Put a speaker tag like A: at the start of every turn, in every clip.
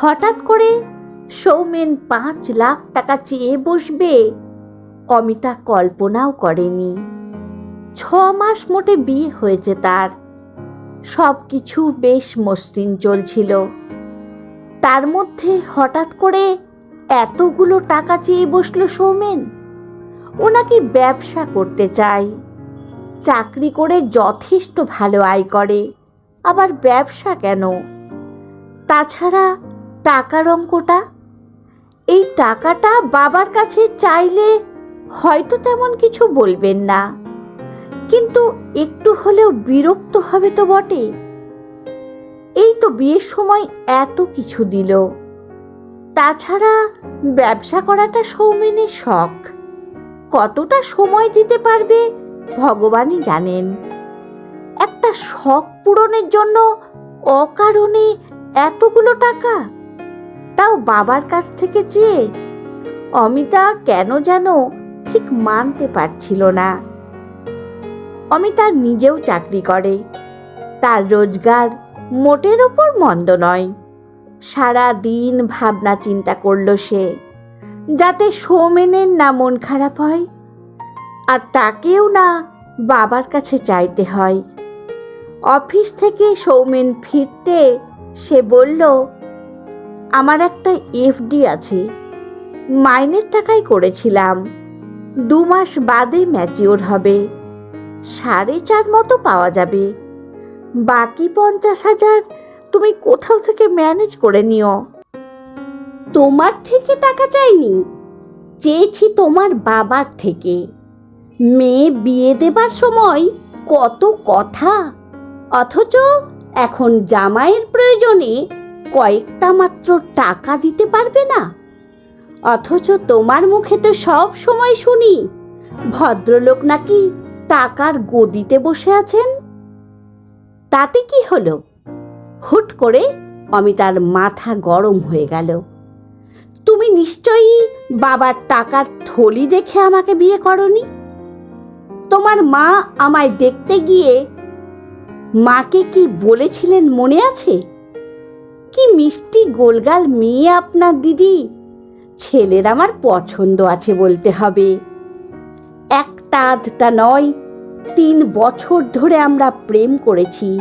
A: হঠাৎ করে সৌমেন পাঁচ লাখ টাকা চেয়ে বসবে। অমিতা কল্পনাও করেনি। ছ মাস মোটে বিয়ে হয়েছে তার। সব কিছু বেশ মসৃণ চলছিল। তার মধ্যে হঠাৎ করে এতগুলো টাকা চেয়ে বসল সৌমেন। ও নাকি ব্যবসা করতে চায়। চাকরি করে যথেষ্ট ভালো আয় করে। আবার ব্যবসা কেন? তাছাড়া টাকার অঙ্কটা এই টাকাটা বাবার কাছে চাইলে হয়তো তেমন কিছু বলবেন না। কিন্তু একটু হলেও বিরক্ত হবে তো বটে। এই তো বিয়ের সময় এত কিছু দিল। তাছাড়া ব্যবসা করাটা সৌমেনের শখ। কতটা সময় দিতে পারবে ভগবানই জানেন। একটা শখ পূরণের জন্য অকারণে এতগুলো টাকা তাও বাবার কাছ থেকে চেয়ে? অমিতা কেন যেন ঠিক মানতে পারছিল না। অমিতা নিজেও চাকরি করে। তার রোজগার মোটের ওপর মন্দ নয়। সারা দিন ভাবনা চিন্তা করল সে, যাতে সৌমেনের না মন খারাপ হয় আর তাকেও না বাবার কাছে চাইতে হয়। অফিস থেকে সৌমেন ফিরতে সে বলল আমার একটা এফডি আছে। মাইনের টাকায় করেছিলাম। দু মাস বাদে ম্যাচিওর হবে। সাড়ে চার মতো পাওয়া যাবে। বাকি পঞ্চাশ হাজার তুমি কোথাও থেকে ম্যানেজ করে নিও। তোমার থেকে টাকা চাইনি। চেয়েছি তোমার বাবার থেকে। মেয়ে বিয়ে দেবার সময় কত কথা। অথচ এখন জামাইয়ের প্রয়োজনে কয়েকটা মাত্র টাকা দিতে পারবে না? অথচ তোমার মুখে তো সব সময় শুনি, ভদ্রলোক নাকি টাকার গদিতে বসে আছেন। তাতে কি হলো? হুট করে অমিতার মাথা গরম হয়ে গেল। তুমি নিশ্চয়ই বাবার টাকার থলি দেখে আমাকে বিয়ে করনি? তোমার মা আমায় দেখতে গিয়ে মাকে কি বলেছিলেন মনে আছে? কি মিষ্টি গোলগাল মেয়ে আপনার দিদি? ছেলের আমার পছন্দ আছে বলতে হবে। একটা আধটা নয়, তিন বছর ধরে আমরা প্রেম করেছি।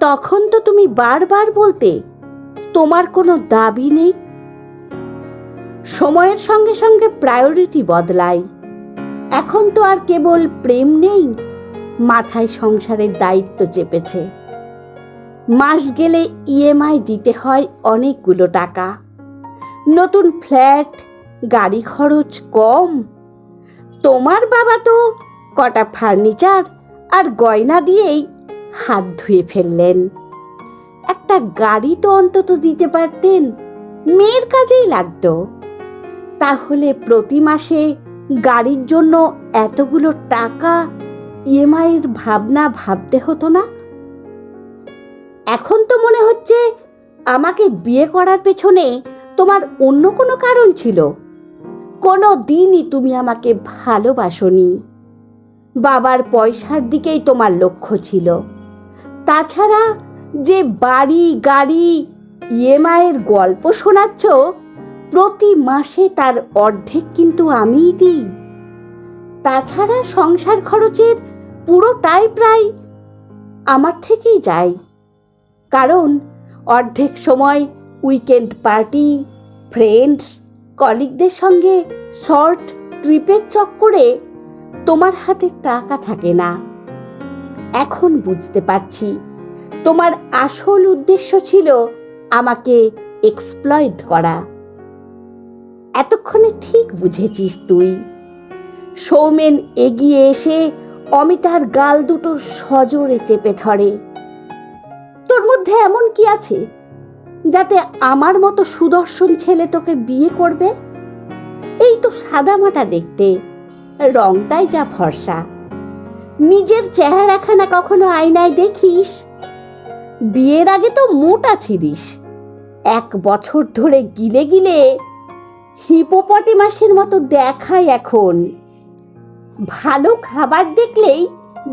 A: তখন তো তুমি বারবার বলতে, তোমার কোনো দাবি নেই? সময়ের সঙ্গে সঙ্গে প্রায়োরিটি বদলায়। এখন তো আর কেবল প্রেম নেই, মাথায় সংসারের দায়িত্ব চেপেছে। মাস গেলে ইএমআই দিতে হয় অনেকগুলো টাকা। নতুন ফ্ল্যাট, গাড়ি খরচ কম। তোমার বাবা তো কটা ফার্নিচার আর গয়না দিয়েই হাত ধুয়ে ফেললেন। একটা গাড়ি তো অন্তত দিতে পারতেন, মেয়ের কাজেই লাগতো। তাহলে প্রতি মাসে গাড়ির জন্য এতগুলো টাকা ইএমআইয়ের ভাবনা ভাবতে হতো না? এখন তো মনে হচ্ছে আমাকে বিয়ে করার পেছনে তোমার অন্য কোনো কারণ ছিল। কোনো দিনই তুমি আমাকে ভালোবাসনি। বাবার পয়সার দিকেই তোমার লক্ষ্য ছিল। তাছাড়া যে বাড়ি, গাড়ি ইএমআইয়ের গল্প শোনাচ্ছ, প্রতি মাসে তার অর্ধেক কিন্তু আমিই দিই। তাছাড়া সংসার খরচের পুরোটাই প্রায় আমার থেকেই যায়। কারণ অর্ধেক সময় উইকেন্ড পার্টি ফ্রেন্ডস কলিগদের সঙ্গে শর্ট ট্রিপের চক্করে তোমার হাতে টাকা থাকে না। এখন বুঝতে পারছি, তোমার আসল উদ্দেশ্য ছিল আমাকে এক্সপ্লয়েড করা। এতক্ষণে ঠিক বুঝেছিস তুই। সৌমেন এগিয়ে এসে অমিতার গাল দুটো সজোরে চেপে ধরে। মধ্যে এমন কি আছে যাতে আমার মতো সুদর্শন ছেলে তোকে বিয়ে করবে? এই তো সাদামাটা দেখতে, রংটাই যা ভরসা নিজের চেহারাখানা কখনো আয়নায় দেখিস? বিয়ের আগে তো মোটা ছিলিস। এক বছর ধরে গিলে গিলে হিপোপটেমাসের মতো দেখায় এখন। ভালো খাবার দেখলেই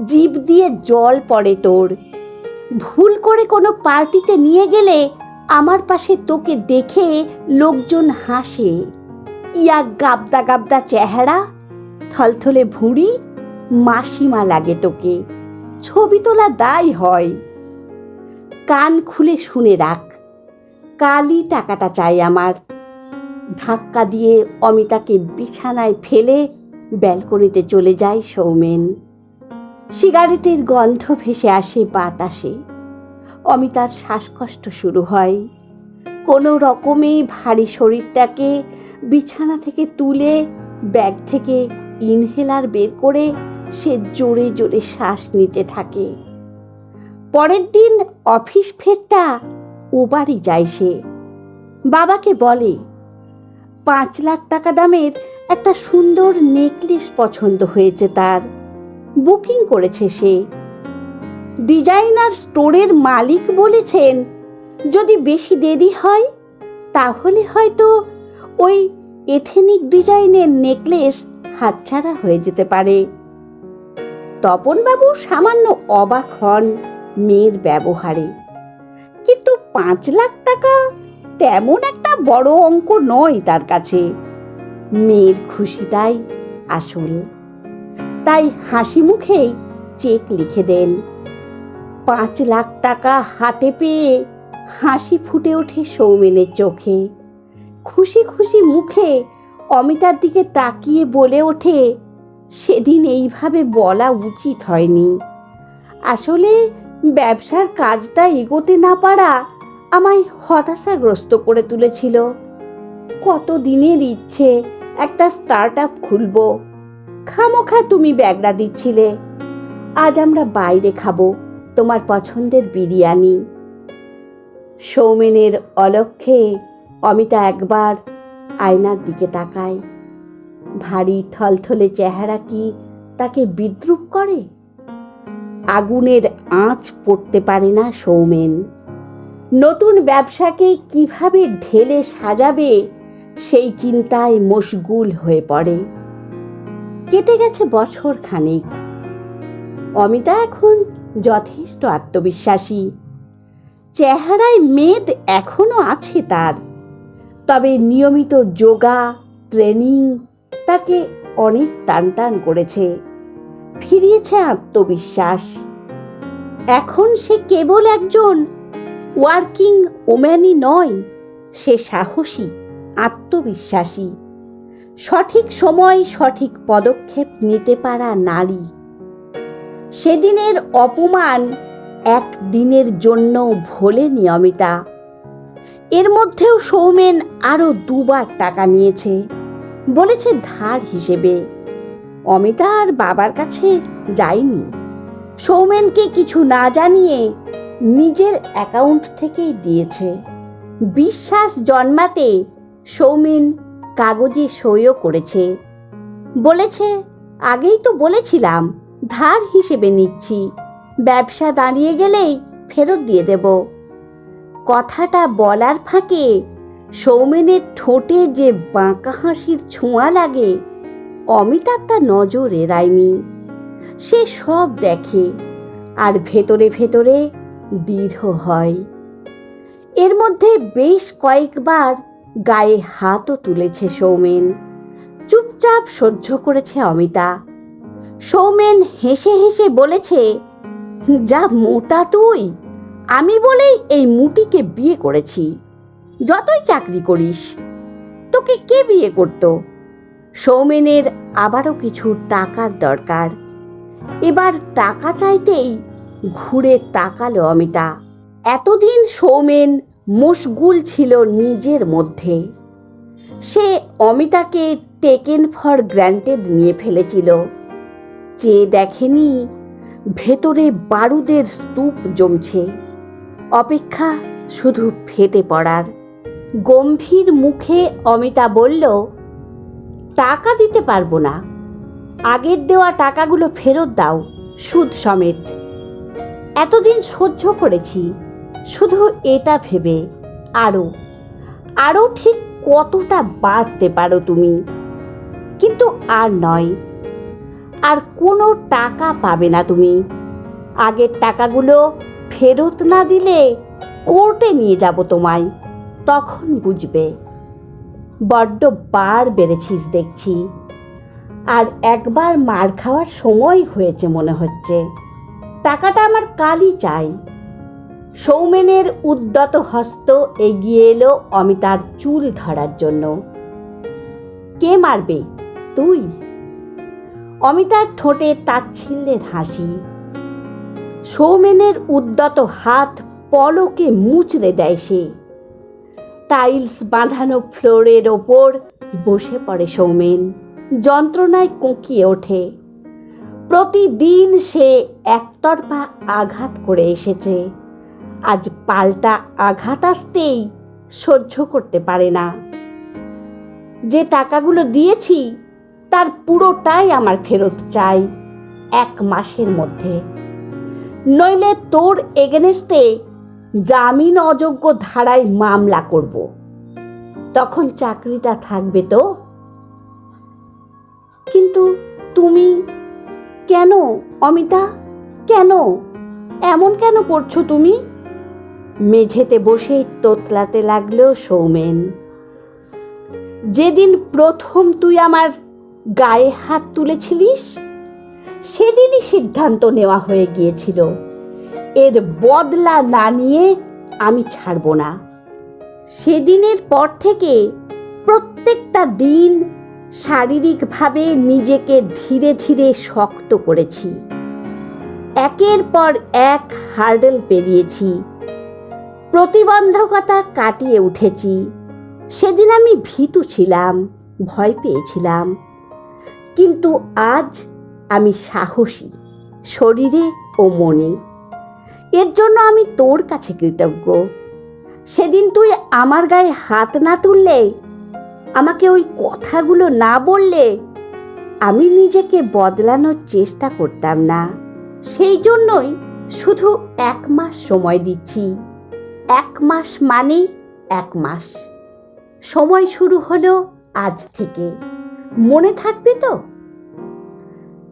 A: জিভ দিয়ে জল পড়ে তোর। ভুল করে কোনো পার্টিতে নিয়ে গেলে আমার পাশে তোকে দেখে লোকজন হাসে। ইয়া গাবদা গাবদা চেহারা, থলথলে ভুঁড়ি, মাসিমা লাগে তোকে। ছবি তোলা দায় হয়। কান খুলে শুনে রাখ। কালই টাকাটা চাই আমার। ধাক্কা দিয়ে অমিতাকে বিছানায় ফেলে ব্যালকনিতে চলে যায় সৌমেন। সিগারেটের গন্ধ ভেসে আসে বাতাসে। অমিতার শ্বাসকষ্ট শুরু হয়। কোনো রকমে ভারী শরীরটাকে বিছানা থেকে তুলে, ব্যাগ থেকে ইনহেলার বের করে সে জোরে জোরে শ্বাস নিতে থাকে। পরের দিন অফিস ফেরটা ও বাড়ি যায় সে। বাবাকে বলে, পাঁচ লাখ টাকা দামের একটা সুন্দর নেকলেস পছন্দ হয়েছে তার। বুকিং করেছে সে। ডিজাইনার স্টোরের মালিক বলেছেন, যদি বেশি দেরি হয়, তাহলে হয়তো ওই এথেনিক ডিজাইনের নেকলেস হাতছাড়া হয়ে যেতে পারে। তপনবাবু সামান্য অবাক হন মেয়ের ব্যবহারে। কিন্তু পাঁচ লাখ টাকা তেমন একটা বড় অঙ্ক নয় তার কাছে। মেয়ের খুশিটাই আসল। তাই হাসি মুখেই চেক লিখে দেন। পাঁচ লাখ টাকা হাতে পেয়ে হাসি ফুটে ওঠে সৌমেনের চোখে। খুশি খুশি মুখে অমিতার দিকে তাকিয়ে বলে ওঠে, সেদিন এইভাবে বলা উচিত হয়নি। আসলে ব্যবসার কাজটা এগোতে না পারা আমায় হতাশাগ্রস্ত করে তুলেছিল। কত দিনের ইচ্ছে একটা স্টার্ট আপ খুলবো খামোখা তুমি ব্যাগরা দিচ্ছিলে। আজ আমরা বাইরে খাব তোমার পছন্দের বিরিয়ানি। সৌমেনের অলক্ষ্যে অমিতা একবার আয়নার দিকে তাকায়। ভারী থলথলে চেহারা কি তাকে বিদ্রুপ করে? আগুনের আঁচ পড়তে পারে না সৌমেন। নতুন ব্যবসাকে কীভাবে ঢেলে সাজাবে সেই চিন্তায় মশগুল হয়ে পড়ে। কেটে গেছে বছর খানিক। অমিতা এখন যথেষ্ট আত্মবিশ্বাসী। চেহারায় মেদ এখনও আছে তার। তবে নিয়মিত যোগা, ট্রেনিং তাকে অনেক টান টান করেছে। ফিরিয়েছে আত্মবিশ্বাস। এখন সে কেবল একজন ওয়ার্কিং ওম্যানই নয়, সে সাহসী, আত্মবিশ্বাসী। সঠিক সময় সঠিক পদক্ষেপ নিতে পারা নারী। সেদিনের অপমান এক দিনের জন্য ভোলে নিয়মিতা। এর মধ্যেও সৌমেন আরও দুবার টাকা নিয়েছে, বলেছে ধার হিসেবে। অমিতা আর বাবার কাছে যায়নি। সৌমেনকে কিছু না জানিয়ে নিজের অ্যাকাউন্ট থেকেই দিয়েছে। বিশ্বাস জন্মাতে সৌমেন কাগজে সইও করেছে। বলেছে, আগেই তো বলেছিলাম, ধার হিসেবে নিচ্ছি। ব্যবসা দাঁড়িয়ে গেলেই ফেরত দিয়ে দেব। কথাটা বলার ফাঁকে সৌমেনের ঠোঁটে যে বাঁকা হাসির ছোঁয়া লাগে অমিতার তা নজর এড়ায়নি। সে সব দেখে আর ভেতরে ভেতরে দৃঢ় হয়। এর মধ্যে বেশ কয়েকবার গায়ে হাতও তুলেছে সৌমেন। চুপচাপ সহ্য করেছে অমিতা। সৌমেন হেসে হেসে বলেছে, যা মোটা তুই, আমি বলেই এই মুটিকে বিয়ে করেছি। যতই চাকরি করিস, তোকে কে বিয়ে করত? সৌমেনের আবারও কিছু টাকার দরকার। এবার টাকা চাইতেই ঘুরে তাকালো অমিতা। এতদিন সৌমেন মশগুল ছিল নিজের মধ্যে। সে অমিতাকে টেকেন ফর গ্র্যান্টেড নিয়ে ফেলেছিল। যে দেখেনি, ভেতরে বারুদের স্তূপ জমছে। অপেক্ষা শুধু ফেটে পড়ার। গম্ভীর মুখে অমিতা বলল, টাকা দিতে পারব না। আগের দেওয়া টাকাগুলো ফেরত দাও, সুদ সমেত। এতদিন সহ্য করেছি শুধু এটা ভেবে আরও আরও ঠিক কতটা বাড়তে পারো তুমি। কিন্তু আর নয়, আর কোনো টাকা পাবে না তুমি। আগের টাকাগুলো ফেরত না দিলে কোর্টে নিয়ে যাব তোমায়, তখন বুঝবে। বড্ড বার বেড়েছিস দেখছি। আর একবার মার খাওয়ার সময় হয়েছে মনে হচ্ছে। টাকাটা আমার কালই চাই। সৌমেনের উদ্যত হস্ত এগিয়ে এলো অমিতার চুল ধরার জন্য। কে মারবে? তুই? অমিতার ঠোঁটে তাচ্ছিল্যের হাসি। সৌমেনের উদ্যত হাত পলকে মুচড়ে দেয় সে। টাইলস বাঁধানো ফ্লোরের ওপর বসে পড়ে সৌমেন, যন্ত্রণায় কোঁকিয়ে ওঠে। প্রতিদিন সে একতরফা আঘাত করে এসেছে। আজ পাল্টা আঘাত আসতেই সহ্য করতে পারে না। যে টাকাগুলো দিয়েছি, তার পুরোটাই আমার ফেরত চাই এক মাসের মধ্যে। নইলে তোর এগেনেস্টে জামিন অযোগ্য ধারায় মামলা করব। তখন চাকরিটা থাকবে তো? কিন্তু তুমি কেন, অমিতা? কেন? এমন কেন করছ তুমি? মেঝেতে বসে তোতলাতে লাগল সৌমেন। যেদিন প্রথম তুই আমার গায়ে হাত তুলেছিলিস, সেদিনই সিদ্ধান্ত নেওয়া হয়ে গিয়েছিল। এর বদলা না নিয়ে আমি ছাড়ব না। সেদিনের পর থেকে প্রত্যেকটা দিন শারীরিকভাবে নিজেকে ধীরে ধীরে শক্ত করেছি। একের পর এক হার্ডেল পেরিয়েছি। প্রতিবন্ধকতা কাটিয়ে উঠেছি। সেদিন আমি ভীতু ছিলাম, ভয় পেয়েছিলাম। কিন্তু আজ আমি সাহসী, শরীরে ও মনে। এর জন্য আমি তোর কাছে কৃতজ্ঞ। সেদিন তুই আমার গায়ে হাত না তুললে, আমাকে ওই কথাগুলো না বললে, আমি নিজেকে বদলানোর চেষ্টা করতাম না। সেই জন্যই শুধু এক মাস সময় দিচ্ছি। এক মাস মানে এক মাস। সময় শুরু হলো আজ থেকে। মনে থাকবে তো?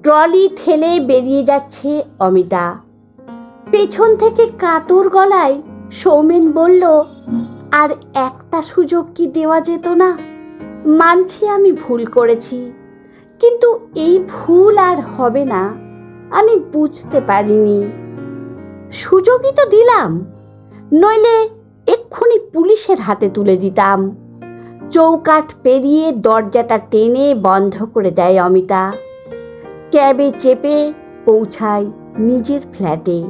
A: ট্রলি ঠেলে বেরিয়ে যাচ্ছে অমিতা। পেছন থেকে কাতর গলায় সৌমেন বলল, আর একটা সুযোগ কি দেওয়া যেত না? মানছি আমি ভুল করেছি। কিন্তু এই ভুল আর হবে না। আমি বুঝতে পারিনি। সুযোগই তো দিলাম। নইলে এক্ষুনি পুলিশের হাতে তুলে দিতাম। চৌকাঠ পেরিয়ে দরজাটা টেনে বন্ধ করে দেয় অমিতা। ক্যাবে চেপে পৌঁছায় নিজের ফ্ল্যাটে।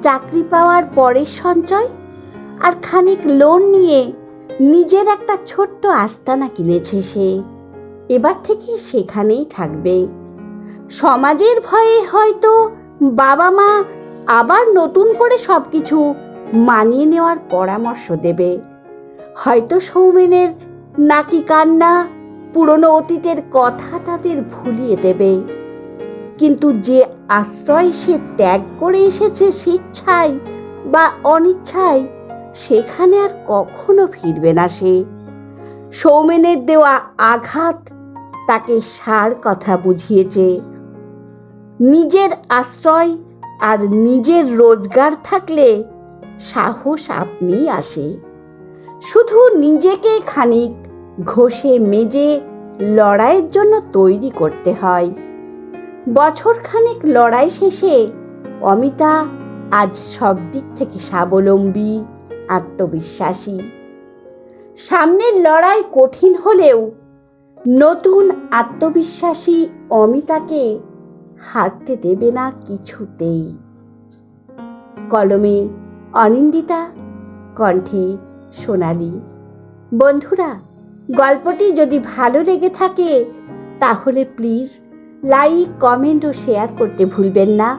A: চাকরি পাওয়ার পরের সঞ্চয় আর খানিক লোন নিয়ে নিজের একটা ছোট্ট আস্তানা কিনেছে সে। এবার থেকে সেখানেই থাকবে। সমাজের ভয়ে হয়তো বাবা মা আবার নতুন করে সব কিছু মানিয়ে নেওয়ার পরামর্শ দেবে। হয়তো সৌমেনের নাকি কান্না পুরনো অতীতের কথা তাদের ভুলিয়ে দেবে। কিন্তু যে আশ্রয় সে ত্যাগ করে এসেছে স্বেচ্ছায় বা অনিচ্ছায়, সেখানে আর কখনো ফিরবে না সে। সৌমেনের দেওয়া আঘাত তাকে সার কথা বুঝিয়েছে। নিজের আশ্রয় আর নিজের রোজগার থাকলে সাহস আপনিই আসে। শুধু নিজেকে খানিক ঘষে মেজে লড়াইয়ের জন্য তৈরি করতে হয়। বছরখানেক লড়াই শেষে অমিতা আজ সব দিক থেকে স্বাবলম্বী, আত্মবিশ্বাসী। সামনের লড়াই কঠিন হলেও নতুন আত্মবিশ্বাসী অমিতাকে হারতে দেবে না কিছুতেই। কলমে অনিন্দিতা, কণ্ঠে সোনালি। বন্ধুরা, গল্পটি যদি ভালো লেগে থাকে, তাহলে প্লিজ লাইক, কমেন্ট ও শেয়ার করতে ভুলবেন না।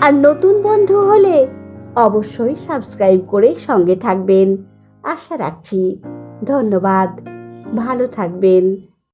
A: আর নতুন বন্ধু হলে অবশ্যই সাবস্ক্রাইব করে সঙ্গে থাকবেন। আশা রাখছি, ধন্যবাদ। ভালো থাকবেন।